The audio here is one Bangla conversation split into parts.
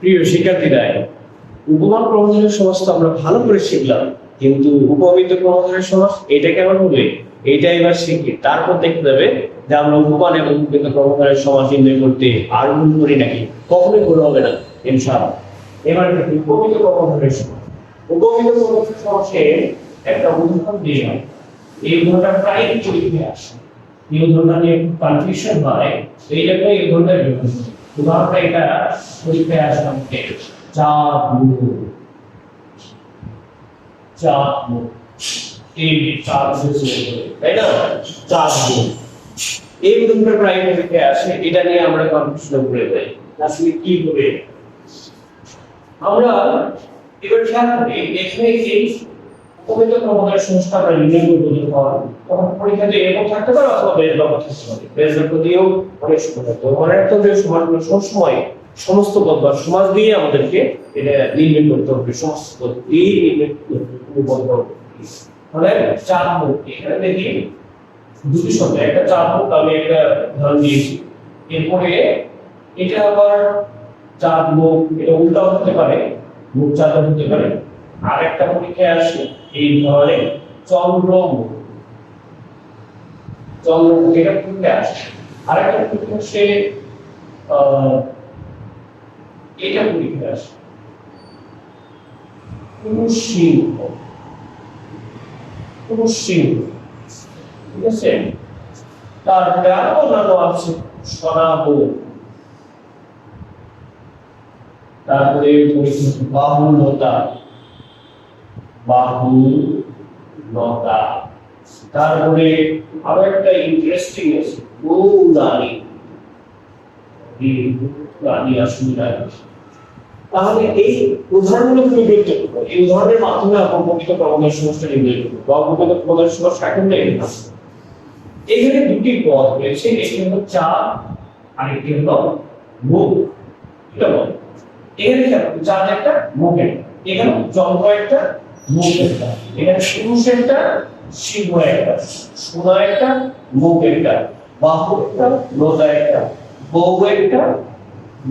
প্রিয় শিক্ষার্থীরা উপমান প্রবন্ধের সমাজ তো আমরা ভালো করে শিখলাম, কিন্তু উপমিত প্রবন্ধের সমাজ এটা কেমন হবে এটা এবার শিখি তারপর দেখতে যাবে যে আমরা উপমান এবং উপমিত প্রবন্ধের সমাজ নির্ণয় করতে আর ভুল করি নাকি? কখনোই ভুল হবে না, ইনশাআল্লাহ। এবার দেখি উপমিত প্রবন্ধের সমাজ। উপমিত প্রবন্ধের সমাজে একটা উদাহরণ দিয়ে এই উদাহরণটা প্রায় পরীক্ষায় আসে। এই উদাহরণটা নিয়ে কনফিউশন হয় এই জন্য এই উদাহরণটা করি উদাহরণটা এটা পরীক্ষায় আসে আমাকে চাঁদ মুখ চাঁদ মুখ এই চাঁদ তাই না চাঁদ মুখ এই উদাহরণটা প্রায় পরীক্ষায় আসে এটা নিয়ে আমরা কনফিউশন করে যাই আসলে কি করে আমরা এবার খেয়াল করি এখানে এই উপমিত ক্রমদের সংস্থা আমরা নির্ণয় করব যখন তখন পরীক্ষাতে এরকম থাকতে পারে অথবা বেশ দিয়েও অনেক সময় থাকতে হবে সমাজগুলো সবসময় সমস্ত পদ সমাজ দিয়ে আমাদেরকে এটা নির্ণয় করতে হবে। সমস্ত করতে হবে। চার এখানে দেখি দুটি একটা চার মুখ, আমি একটা দিয়েছি। এরপরে এটা আবার চার মুখ, এটা উল্টাও হতে পারে, মুখ চাঁদা হতে পারে। আর একটা পরীক্ষায় আসে এই ধরনের চন্দ্রমুখ। চন্দ্রমুখ এটা পরীক্ষায় আসে। আর একটা পরীক্ষা সে এটা পরীক্ষায় আসে। পুরুষ সিংহ। পুরুষ সিংহ। ঠিক আছে? তারপরে আরও অন্যান্য আছে সনাবো তারপরে পরীক্ষা বাহুলতা বাহুলতা তারপরে আরও একটা ইন্টারেস্টিং আছে আসুরা তাহলে এই উদাহরণগুলো খুবই গুরুত্বপূর্ণ এই উদাহরণের মাধ্যমে আমরা প্রকৃত প্রবন্ধের সমস্যা নির্ণয় করব। বা প্রকৃত প্রবন্ধের সমস্যা এখন দুটি পদ রয়েছে, একটি হলো চা, আর হলো মুখ। এটা বল এখানে চাঁদ একটা মুখ একটা এখানে চন্দ্র একটা এখানে পুরুষ একটা সোনা একটা একটা একটা একটা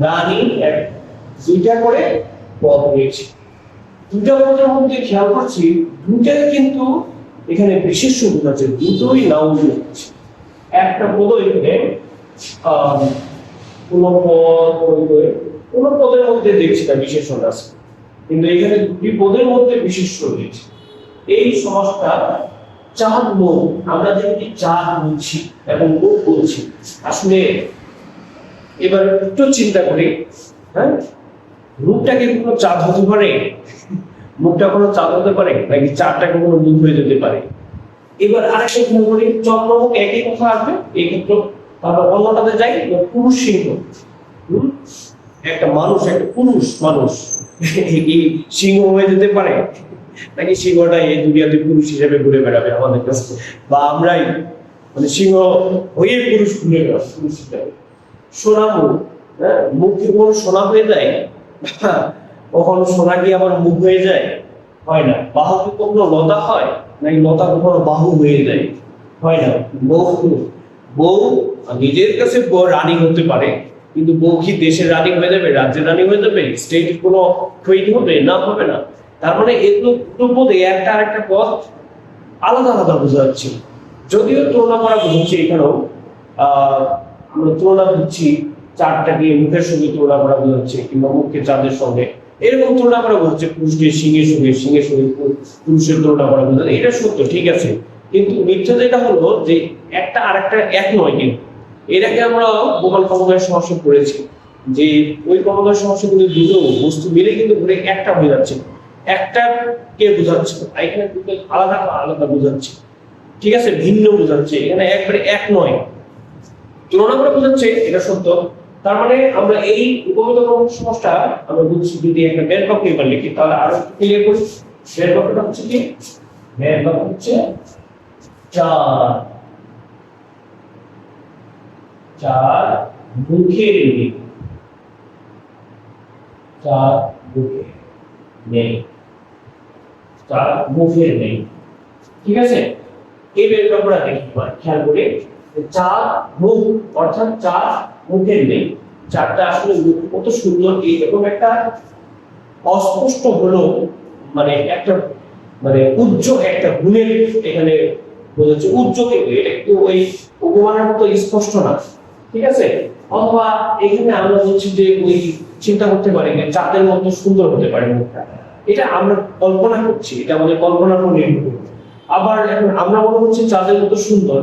রানী দুইটা করে পদ পদের মধ্যে খেয়াল করছি, দুইটাই কিন্তু এখানে বিশেষ গুণ আছে, দুটোই নাম হচ্ছে একটা পদ এখানে কোন পদ, কোন পদের মধ্যে দেখছি না বিশেষণ আছে। কিন্তু এখানে দুটি পদের মধ্যে বিশিষ্ট রয়েছে। এই সমাসটা চাঁদ মুখ আমরা যেমনি চাঁদ বলছি এবং মুখ বলছি। আসলে এবার একটু চিন্তা করি হ্যাঁ? মুখটা কি কোনো চাঁদ হতে পারে? মুখটা কোনো চাঁদ হতে পারে? নাকি চাঁদটা কোনো মুখ হয়ে যেতে পারে? এবার আর আরেকটা খেয়াল করি চন্দ্রমুখ একই কথা আসবে, এই ক্ষেত্রে তারপর অন্যটাতে যাই, পুরুষ সিংহ। একটা মানুষ, একটা পুরুষ মানুষ। এই সিংহ হয়ে যেতে পারে? নাকি সিংহটা এই দুনিয়াতে পুরুষ হিসেবে ঘুরে বেড়াবে আমাদের কাছে? বা আমরাই মানে সিংহ হয়ে পুরুষ ঘুরে বেড়াবো, পুরুষ হিসেবে। সোনা মুখ হ্যাঁ মুখ কি কখনো সোনা হয়ে যায়? কখনো সোনা কি আবার মুখ হয়ে যায়? হয় না। বাহু কি কখনো লতা হয়? নাকি লতা কখনো বাহু হয়ে যায়? হয় না। বউ বউ নিজের কাছে রানী হতে পারে। কিন্তু বউ কি দেশের রানী হয়ে যাবে, রাজ্যের রানী হয়ে যাবে স্টেট কোনো ট্রেড হবে, না হবে না। তার মানে এগুলো দুটো পদে একটা আরেকটা পদ আলাদা আলাদা বোঝা যাচ্ছে। যদিও তুলনা করা বুঝছি এখানেও আমরা তুলনা বুঝছি চারটাকে মুখের সঙ্গে তুলনা করা বোঝাচ্ছে কিংবা মুখকে চাঁদের সঙ্গে। এরকম তুলনা করা বোঝাচ্ছে পুরুষকে সিংহের সঙ্গে সিংহের সঙ্গে পুরুষের তুলনা করা বোঝাচ্ছে এটা সত্য, ঠিক আছে। কিন্তু মিথ্যা যেটা হলো যে একটা আরেকটা এক নয় কিন্তু। এটাকে আমরা বোমাল ক্ষমতার সমস্যা করেছি যে ওই ক্ষমতার সমস্যা কিন্তু দুটো বস্তু মিলে কিন্তু ঘুরে একটা হয়ে যাচ্ছে একটা কে বোঝাচ্ছে এখানে দুটো আলাদা আলাদা বোঝাচ্ছে। ঠিক আছে? ভিন্ন বোঝাচ্ছে। এখানে একবারে এক নয়। তুলনা করে বোঝাচ্ছে, এটা সত্য। তার মানে আমরা এই উপমিত সমস্যা আমরা বুঝছি, যদি একটা বের এবার লিখি, তাহলে আরও ক্লিয়ার করি। বের হচ্ছে কি? বের হচ্ছে চার। চার মুখের নেই। চার মুখে নেই। চার মুখের নেই। ঠিক আছে? এই বের বাক্যটা দেখি খেয়াল করে। চার মুখ, অর্থাৎ চার মুখের নেই। চারটা আসলে কত সুন্দর, এইরকম একটা অস্পষ্ট হলো মানে একটা মানে উজ্জ্বল একটা গুণের এখানে বোঝাচ্ছে উজ্জ্বল কিন্তু এটা একটু ওই উপমানের মতো স্পষ্ট না। ঠিক আছে? অথবা এখানে আমরা হচ্ছে যে ওই চিন্তা করতে পারি যে চাঁদের মতো সুন্দর হতে পারে এটা আমরা কল্পনা করছি, এটা আমাদের কল্পনার উপর নির্ভর। আবার এখন আমরা মনে করছি চাঁদের মতো সুন্দর।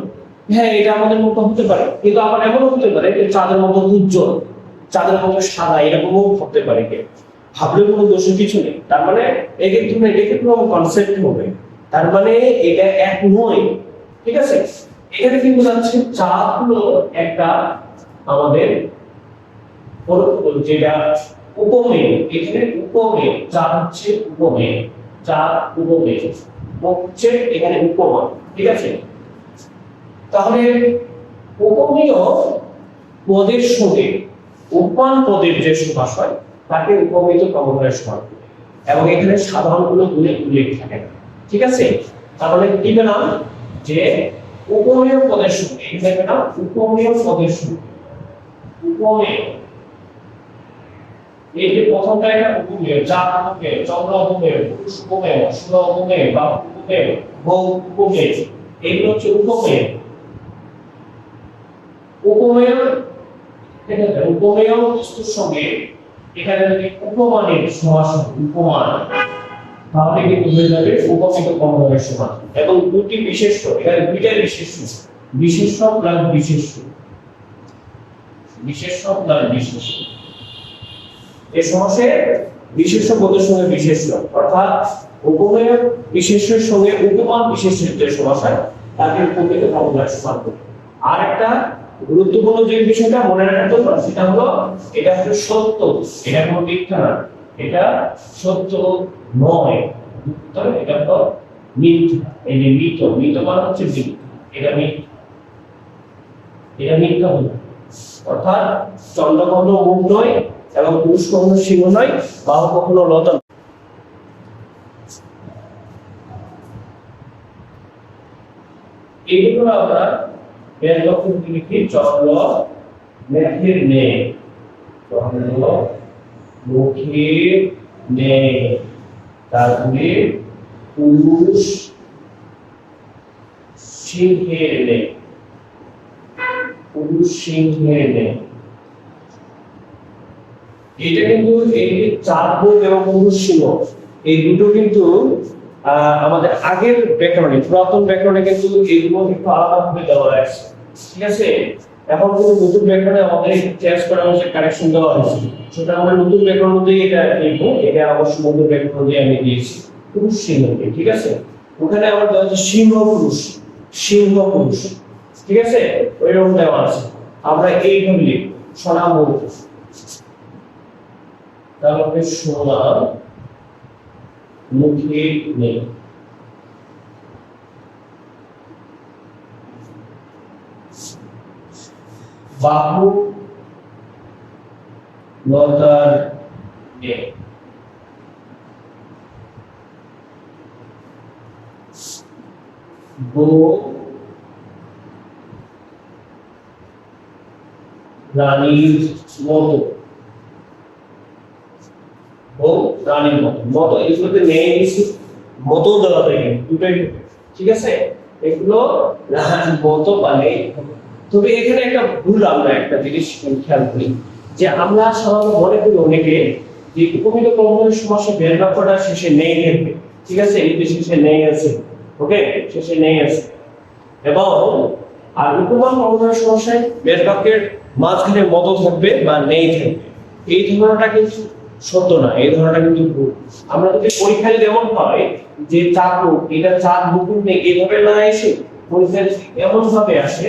হ্যাঁ এটা আমাদের মতো হতে পারে। কিন্তু আবার এমনও হতে পারে যে চাঁদের মতো উজ্জ্বল, চাঁদের মতো সাদা, এরকমও হতে পারে কেউ ভাবলে কোনো দোষের কিছু নেই। তার মানে এক্ষেত্রে না এক্ষেত্রে কনসেপ্ট হবে। তার মানে এটা এক নয়। ঠিক আছে? এখানে কিন্তু যাচ্ছে চাঁদ হলো একটা আমাদের যেটা উপমেয়, এখানে উপমেয়, চাঁদ হচ্ছে উপমেয়, চাঁদ উপমেয় হচ্ছে এখানে উপমা, ঠিক আছে? তাহলে উপমেয় পদের সঙ্গে উপান পদের যে সমাস হয়, তাকে উপমিত ক্রমধারের সমাস এবং এখানে সাধারণগুলো গুণে উল্লেখ থাকে। না ঠিক আছে? তাহলে কি পেলাম? যে উপমেয় পদের সঙ্গে এখানে পেলাম উপমেয় পদের সঙ্গে। উপমেয়। এই যে প্রথমটা এটা উপমেয় যা উপমেয় চন্দ্র উপমেয় পুরুষ উপমেয় সুর উপমেয় বা উপমেয় বউ উপমেয় এগুলো হচ্ছে উপমেয়। উপমেয় উপমেয় বস্তুর সঙ্গে এখানে উপমানের সমাস হয়, উপমান তাহলে কিন্তু হয়ে যাবে উপমিত কর্মধারের সমান। এবং দুটি বিশেষ্য এখানে দুইটা বিশেষ্য বিশেষ্য প্লাস বিশেষ্য বিশেষ্য প্লাস বিশেষ্য এই সমাসে বিশেষ্য পদের সঙ্গে বিশেষ্য অর্থাৎ উপমেয় বিশেষ্যের সঙ্গে উপমান বিশেষ্যের যে সমাস হয় তাকে সমান করে আর একটা গুরুত্বপূর্ণ যে বিষয়টা মনে রাখার জন্য সেটা হলো এটা হচ্ছে সত্য। এটা কোনো মিথ্যা না। এটা সত্য নয় তবে এটা হলো মিথ্যা। এই যে মৃত মৃত মানে হচ্ছে মিথ্যা। এটা মিথ্যা। এটা মিথ্যা হলো। অর্থাৎ চন্দ্র কখনো মুখ নয় এবং পুরুষ কখনো সিংহ নয়, বাহু কখনো লতা। এইগুলো আমরা লক্ষ্য চন্দ্র মেঘের নেই চন্দ্র মুখের নেই। পুরুষ নেই। পুরুষ নেই। এটা কিন্তু এই এবং পুরুষ সিংহ, এই দুটো কিন্তু আমাদের আগের ব্যাকরণে, পুরাতন ব্যাকরণে কিন্তু এগুলো একটু আলাদা ভাবে দেওয়া আছে ঠিক আছে? এখন কিন্তু নতুন ব্যাকরণে আমাদের চেঞ্জ করা হয়েছে কারেকশন দেওয়া হয়েছে। সেটা আমরা নতুন ব্যাকরণ অনুযায়ী এটা লিখব। এটা অবশ্য নতুন ব্যাকরণ অনুযায়ী আমি দিয়েছি। পুরুষ সিংহকে ঠিক আছে? ওখানে আমার দেওয়া আছে সিংহ পুরুষ সিংহ পুরুষ, ঠিক আছে? ওইরকম দেওয়া আছে। আমরা এইভাবে লিখব। সোনামুখ তারপরে সোনা মুখে নেই। বাহু লতার নেই বউ রানীর মতো ও রানীর মতো মতো এগুলোতে নেই নিছি মতো দেওয়া থাকে দুটোই হবে। ঠিক আছে এগুলো রানীর মতো মানে তবে এখানে একটা ভুল আমরা একটা জিনিস খেয়াল করি, যে আমরা সাধারণত মনে করি অনেকে যে উপমিত কর্মের সমাসে বের বাক্যটা শেষে নেই থাকবে ঠিক আছে? এই শেষে নেই আছে। ওকে? শেষে নেই আছে। এবং আর উপমান কর্মের সমস্যায় বের বাক্যের মাঝখানে মত থাকবে বা নেই থাকবে। এই ধারণাটা কিন্তু সত্য না, এই ধারণাটা কিন্তু ভুল। আমরা যদি পরীক্ষায় যদি এমন হয় যে মুখ এটা চার মুকুট নেই এইভাবে না এসে পরীক্ষায় এমন ভাবে আসে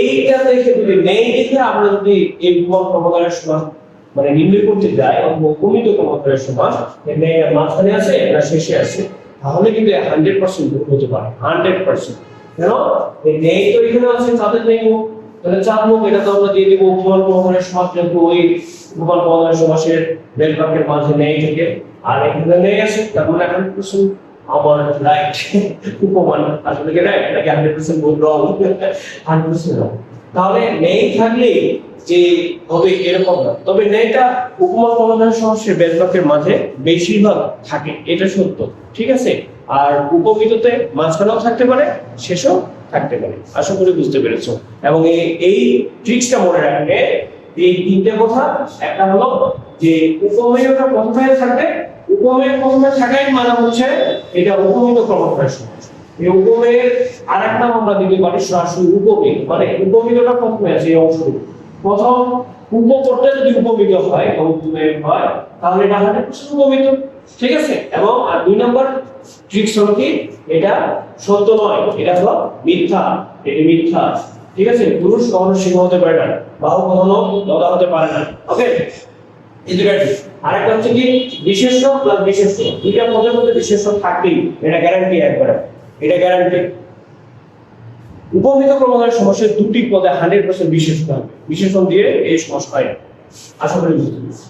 এইটা দেখে যদি নেই দেখে আমরা যদি এই প্রমাণ প্রমাণের সমাস মানে নির্ণয় করতে যায় অথবা উপমিত ক্রমান্তরের সমাস এখানে মাঝখানে আছে না শেষে আছে, তাহলে কিন্তু হান্ড্রেড পার্সেন্ট হতে পারে হান্ড্রেড পার্সেন্ট কেন? এই নেই তো এখানে আছে তাদের নেই তাহলে চার মুখ এটা তো আমরা দিয়ে দিব উপমান ক্রমান্তরের সমাস যেহেতু ওই উপমান ক্রমান্তরের সমাসের বেল বাক্যের মাঝে নেই থেকে, আর এখানে নেই আছে, তার মানে হান্ড্রেড পার্সেন্ট আমার রাইট উপমান। আসলে কি রাইট নাকি হান্ড্রেড পার্সেন্ট ভুল রং হান্ড্রেড পার্সেন্ট রং তাহলে নেই থাকলে যে হবে এরকম না। তবে নেইটা উপমা সমাধান সমস্যার বেদবাক্যের মাঝে বেশিরভাগ থাকে। এটা সত্য। ঠিক আছে? আর উপমিততে মাঝখানেও থাকতে পারে, শেষও থাকতে পারে। আশা করি বুঝতে পেরেছ। এবং এই এই ট্রিক্সটা মনে রাখবে এই তিনটে কথা। একটা হলো যে উপমেয়টা প্রথমে থাকবে উপমেয় প্রথমে থাকাই মানে হচ্ছে এটা উপমিত ক্রমটার সমাজ এই উপমেয়ের আর এক নাম আমরা দিতে পারি সরাসরি উপমেয় মানে উপমিতটা প্রথমে আছে এই অংশটুকু প্রথম উপ করতে যদি উপমিত হয়, বা উপমেয় হয়, তাহলে এটা হান্ড্রেড পার্সেন্ট উপমিত, ঠিক আছে? এবং আর দুই নম্বর ট্রিক্স হলো কি? এটা সত্য নয়, এটা হলো মিথ্যা, এটা মিথ্যা, ঠিক আছে? পুরুষ কখনো সিংহ হতে পারে না, বাহু কখনো লতা হতে পারে না ওকে এই দুটা ঠিক। আরেকটা হচ্ছে কি? বিশেষ্য প্লাস বিশেষ্য। দুইটা পদের মধ্যে বিশেষ্য থাকবেই। এটা গ্যারান্টি একবারে। এটা গ্যারান্টি উপমিত ক্রমাঙ্কের সমস্যার দুটি পদে হান্ড্রেড পার্সেন্ট বিশেষ হবে বিশেষণ দিয়ে এই সমস্যা হয় আশা করি বুঝতে পেরেছি।